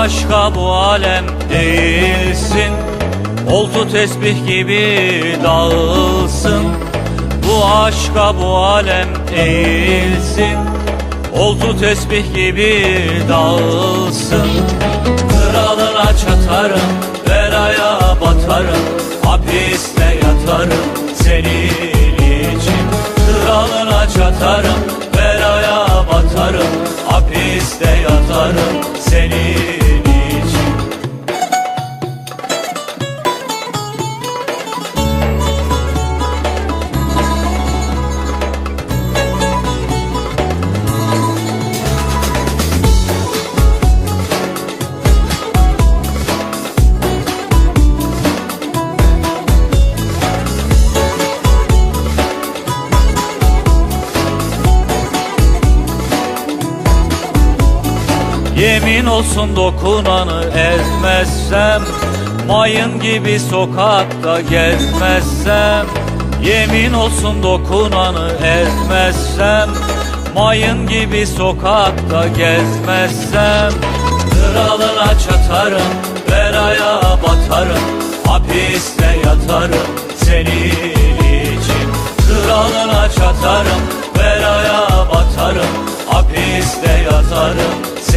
Bu aşka bu alem değilsin. Oltu tesbih gibi dağılsın. Bu aşka bu alem değilsin. Oltu tesbih gibi dağılsın. Kralına çatarım, belaya batarım Hapiste Yemin olsun dokunanı ezmezsem Mayın gibi sokakta gezmezsem. Yemin olsun dokunanı ezmezsem Mayın gibi sokakta gezmezsem. Kralına çatarım, belaya batarım Hapiste yatarım senin için. Kralına çatarım, belaya batarım Hapiste yatarım